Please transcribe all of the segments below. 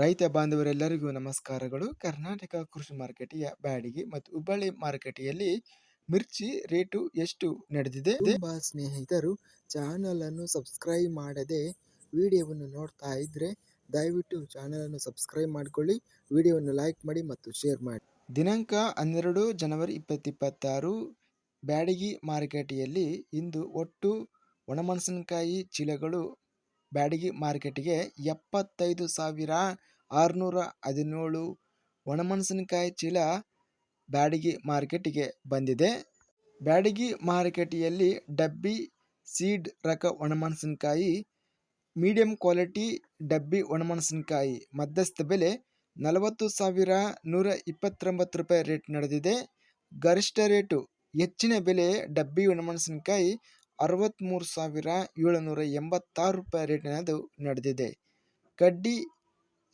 ರೈತ ಬಾಂಧವರೆಲ್ಲರಿಗೂ ನಮಸ್ಕಾರಗಳು. ಕರ್ನಾಟಕ ಕೃಷಿ ಮಾರುಕಟ್ಟೆಯ ಬ್ಯಾಡಿಗೆ ಮತ್ತು ಹುಬ್ಬಳ್ಳಿ ಮಾರುಕಟ್ಟೆಯಲ್ಲಿ ಮಿರ್ಚಿ ರೇಟು ಎಷ್ಟು ನಡೆದಿದೆ? ತುಂಬಾ ಸ್ನೇಹಿತರು ಚಾನಲ್ ಅನ್ನು ಸಬ್ಸ್ಕ್ರೈಬ್ ಮಾಡದೆ ವಿಡಿಯೋವನ್ನು ನೋಡ್ತಾ ಇದ್ರೆ ದಯವಿಟ್ಟು ಚಾನಲ್ ಅನ್ನು ಸಬ್ಸ್ಕ್ರೈಬ್ ಮಾಡಿಕೊಳ್ಳಿ ವಿಡಿಯೋವನ್ನು ಲೈಕ್ ಮಾಡಿ ಮತ್ತು ಶೇರ್ ಮಾಡಿ. ದಿನಾಂಕ ಹನ್ನೆರಡು ಜನವರಿ ಇಪ್ಪತ್ತಿಪ್ಪತ್ತಾರು ಬ್ಯಾಡಗಿ ಮಾರುಕಟ್ಟೆಯಲ್ಲಿ ಇಂದು ಒಟ್ಟು ಒಣಮೆಣಸಿನಕಾಯಿ ಚೀಲಗಳು ಬ್ಯಾಡಗಿ ಮಾರ್ಕೆಟ್ಗೆ ಎಪ್ಪತ್ತೈದು ಸಾವಿರ ಆರುನೂರ ಹದಿನೇಳು ಒಣಮೆಣಸಿನಕಾಯಿ ಚೀಲ ಬ್ಯಾಡಗಿ ಮಾರ್ಕೆಟಿಗೆ ಬಂದಿದೆ. ಬ್ಯಾಡಗಿ ಮಾರುಕಟ್ಟೆಯಲ್ಲಿ ಡಬ್ಬಿ, ಸೀಡ್ ರಕ ಒಣಮೆಣಸಿನಕಾಯಿ, ಮೀಡಿಯಂ ಕ್ವಾಲಿಟಿ ಡಬ್ಬಿ ಒಣಮೆಣಸಿನಕಾಯಿ ಮಧ್ಯಸ್ಥ ಬೆಲೆ ನಲವತ್ತು ಸಾವಿರ ನೂರ ಇಪ್ಪತ್ತೊಂಬತ್ತು ರೂಪಾಯಿ ರೇಟ್ ನಡೆದಿದೆ. ಗರಿಷ್ಠ ರೇಟು ಹೆಚ್ಚಿನ ಬೆಲೆ ಡಬ್ಬಿ ಒಣಮೆಣಸಿನಕಾಯಿ ಅರವತ್ತ್ಮೂರು ಸಾವಿರ ಏಳುನೂರ ಎಂಬತ್ತಾರು ರೂಪಾಯಿ ರೇಟಿನದು ನಡೆದಿದೆ. ಕಡ್ಡಿ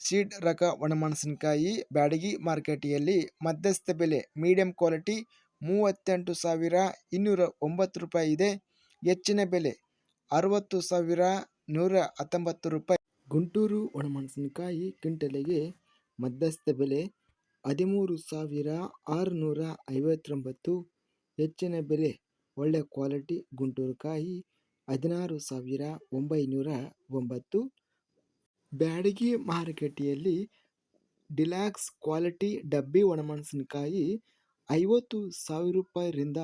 ಸೀಡ್ ರಕ ಒಣಮೆಣಸಿನಕಾಯಿ ಬ್ಯಾಡಗಿ ಮಾರ್ಕೆಟಿಯಲ್ಲಿ ಮಧ್ಯಸ್ಥ ಬೆಲೆ, ಮೀಡಿಯಂ ಕ್ವಾಲಿಟಿ ಮೂವತ್ತೆಂಟು ಸಾವಿರ ಇನ್ನೂರ ಒಂಬತ್ತು ರೂಪಾಯಿ ಇದೆ. ಹೆಚ್ಚಿನ ಬೆಲೆ ಅರವತ್ತು ಸಾವಿರ ನೂರ ಹತ್ತೊಂಬತ್ತು ರೂಪಾಯಿ. ಗುಂಟೂರು ಒಣಮೆಣಸಿನಕಾಯಿ ಕ್ವಿಂಟಲಿಗೆ ಮಧ್ಯಸ್ಥ ಬೆಲೆ ಹದಿಮೂರು ಸಾವಿರ ಆರುನೂರ ಐವತ್ತೊಂಬತ್ತು. ಹೆಚ್ಚಿನ ಬೆಲೆ ಒಳ್ಳೆ ಕ್ವಾಲಿಟಿ ಗುಂಟೂರು ಕಾಯಿ, ಹದಿನಾರು ಸಾವಿರ ಒಂಬೈನೂರ ಒಂಬತ್ತು. ಬ್ಯಾಡಗಿ ಮಾರುಕಟ್ಟೆಯಲ್ಲಿ ಡಿಲ್ಯಾಕ್ಸ್ ಕ್ವಾಲಿಟಿ ಡಬ್ಬಿ ಒಣಮೆಣಸಿನಕಾಯಿ ಐವತ್ತು ಸಾವಿರ ರೂಪಾಯಿರಿಂದ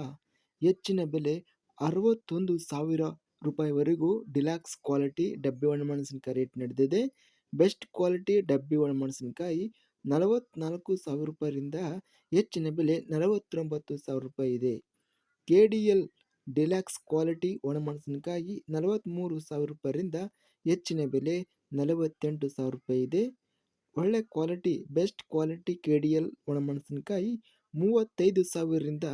ಹೆಚ್ಚಿನ ಬೆಲೆ ಅರವತ್ತೊಂದು ಸಾವಿರ ರೂಪಾಯಿವರೆಗೂ ಡಿಲ್ಯಾಕ್ಸ್ ಕ್ವಾಲಿಟಿ ಡಬ್ಬಿ ಒಣಮೆಣಸಿನಕಾಯಿ ರೇಟ್ ನಡೆದಿದೆ. ಬೆಸ್ಟ್ ಕ್ವಾಲಿಟಿ ಡಬ್ಬಿ ಒಣಮೆಣಸಿನಕಾಯಿ ನಲವತ್ತ್ನಾಲ್ಕು ಸಾವಿರ ರೂಪಾಯಿಯಿಂದ ಹೆಚ್ಚಿನ ಬೆಲೆ ನಲವತ್ತೊಂಬತ್ತು ಸಾವಿರ ರೂಪಾಯಿ ಇದೆ. K D L deluxe quality ಒಣಮೆಣಸಿನಕಾಯಿ ನಲವತ್ತ್ಮೂರು ಸಾವಿರ ರೂಪಾಯಿಂದ ಹೆಚ್ಚಿನ ಬೆಲೆ ನಲವತ್ತೆಂಟು ಸಾವಿರ ರೂಪಾಯಿ ಇದೆ. ಒಳ್ಳೆ quality best quality K D L ಒಣಮೆಣಸಿನಕಾಯಿ ಮೂವತ್ತೈದು ಸಾವಿರದಿಂದ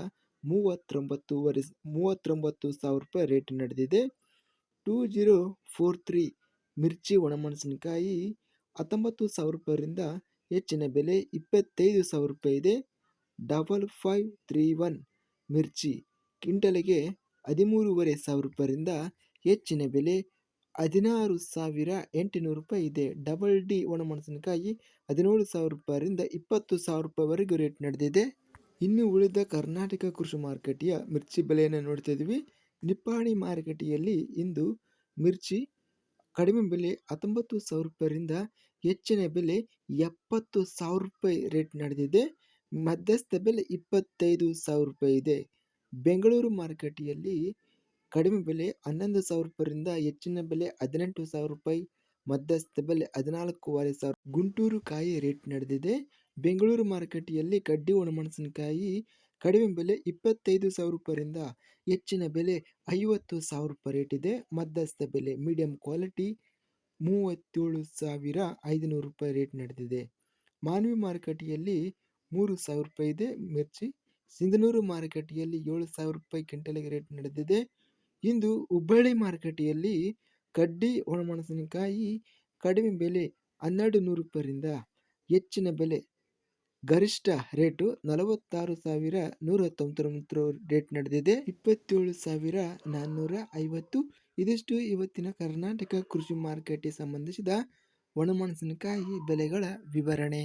ಮೂವತ್ತೊಂಬತ್ತುವರೆ ಮೂವತ್ತೊಂಬತ್ತು ಸಾವಿರ ರೂಪಾಯಿ ರೇಟ್ ನಡೆದಿದೆ. ಟೂ ಜೀರೋ ಫೋರ್ ತ್ರೀ ಮಿರ್ಚಿ ಒಣಮೆಣಸಿನಕಾಯಿ ಹತ್ತೊಂಬತ್ತು ಸಾವಿರ ರೂಪಾಯಿಂದ ಹೆಚ್ಚಿನ ಬೆಲೆ ಇಪ್ಪತ್ತೈದು ಸಾವಿರ ರೂಪಾಯಿ ಇದೆ. ಡಬಲ್ ಫೈವ್ ತ್ರೀ ಒನ್ ಮಿರ್ಚಿ ಕ್ವಿಂಟಲಿಗೆ ಹದಿಮೂರುವರೆ ಸಾವಿರ ರೂಪಾಯಿಂದ ಹೆಚ್ಚಿನ ಬೆಲೆ ಹದಿನಾರು ಸಾವಿರ ಎಂಟುನೂರು ರೂಪಾಯಿ ಇದೆ. ಡಬಲ್ ಡಿ ಒಣಮೆಣಸಿನಕಾಯಿ ಹದಿನೇಳು ಸಾವಿರ ರೂಪಾಯಿಂದ ಇಪ್ಪತ್ತು ಸಾವಿರ ರೂಪಾಯಿವರೆಗೂ ರೇಟ್ ನಡೆದಿದೆ. ಇನ್ನು ಉಳಿದ ಕರ್ನಾಟಕ ಕೃಷಿ ಮಾರುಕಟ್ಟೆಯ ಮಿರ್ಚಿ ಬೆಲೆಯನ್ನು ನೋಡ್ತಾ ಇದ್ದೀವಿ. ನಿಪ್ಪಾಣಿ ಮಾರುಕಟ್ಟೆಯಲ್ಲಿ ಇಂದು ಮಿರ್ಚಿ ಕಡಿಮೆ ಬೆಲೆ ಹತ್ತೊಂಬತ್ತು ಸಾವಿರ ರೂಪಾಯಿಂದ ಹೆಚ್ಚಿನ ಬೆಲೆ ಎಪ್ಪತ್ತು ಸಾವಿರ ರೂಪಾಯಿ ರೇಟ್ ನಡೆದಿದೆ. ಮಧ್ಯಸ್ಥ ಬೆಲೆ ಇಪ್ಪತ್ತೈದು ಸಾವಿರ ರೂಪಾಯಿ ಇದೆ. ಬೆಂಗಳೂರು ಮಾರುಕಟ್ಟೆಯಲ್ಲಿ ಕಡಿಮೆ ಬೆಲೆ ಹನ್ನೊಂದು ಸಾವಿರ ರೂಪಾಯಿಂದ ಹೆಚ್ಚಿನ ಬೆಲೆ ಹದಿನೆಂಟು ಸಾವಿರ ರೂಪಾಯಿ, ಮಧ್ಯಸ್ಥ ಬೆಲೆ ಹದಿನಾಲ್ಕೂವರೆ ಸಾವಿರ. ಗುಂಟೂರು ಕಾಯಿ ರೇಟ್ ನಡೆದಿದೆ. ಬೆಂಗಳೂರು ಮಾರುಕಟ್ಟೆಯಲ್ಲಿ ಕಡ್ಡಿ ಒಣಮೆಣಸಿನಕಾಯಿ ಕಡಿಮೆ ಬೆಲೆ ಇಪ್ಪತ್ತೈದು ಸಾವಿರ ರೂಪಾಯಿಂದ ಹೆಚ್ಚಿನ ಬೆಲೆ ಐವತ್ತು ಸಾವಿರ ರೂಪಾಯಿ ರೇಟ್ ಇದೆ. ಮಧ್ಯಸ್ಥ ಬೆಲೆ ಮೀಡಿಯಂ ಕ್ವಾಲಿಟಿ ಮೂವತ್ತೇಳು ಸಾವಿರ ಐದುನೂರು ರೂಪಾಯಿ ರೇಟ್ ನಡೆದಿದೆ. ಮಾನವಿ ಮಾರುಕಟ್ಟೆಯಲ್ಲಿ ಮೂರು ಸಾವಿರ ರೂಪಾಯಿ ಇದೆ. ಮಿರ್ಚಿ ಸಿಂಧನೂರು ಮಾರುಕಟ್ಟೆಯಲ್ಲಿ ಏಳು ಸಾವಿರ ರೂಪಾಯಿ ಕ್ವಿಂಟಲ್ಗೆ ರೇಟ್ ನಡೆದಿದೆ. ಇಂದು ಹುಬ್ಬಳ್ಳಿ ಮಾರುಕಟ್ಟೆಯಲ್ಲಿ ಕಡ್ಡಿ, ಒಣಮೆಣಸಿನಕಾಯಿ ಕಡಿಮೆ ಬೆಲೆ ಹನ್ನೆರಡು ನೂರು ರೂಪಾಯಿಂದ ಹೆಚ್ಚಿನ ಬೆಲೆ ಗರಿಷ್ಠ ರೇಟು ನಲವತ್ತಾರು ಸಾವಿರ ನೂರ ತೊಂಬತ್ತೊಂಬತ್ತು ರೇಟ್ ನಡೆದಿದೆ. ಇಪ್ಪತ್ತೇಳು ಸಾವಿರ ನಾನ್ನೂರ ಐವತ್ತು. ಇದಿಷ್ಟು ಇವತ್ತಿನ ಕರ್ನಾಟಕ ಕೃಷಿ ಮಾರುಕಟ್ಟೆ ಸಂಬಂಧಿಸಿದ ಒಣಮೆಣಸಿನಕಾಯಿ ಬೆಲೆಗಳ ವಿವರಣೆ.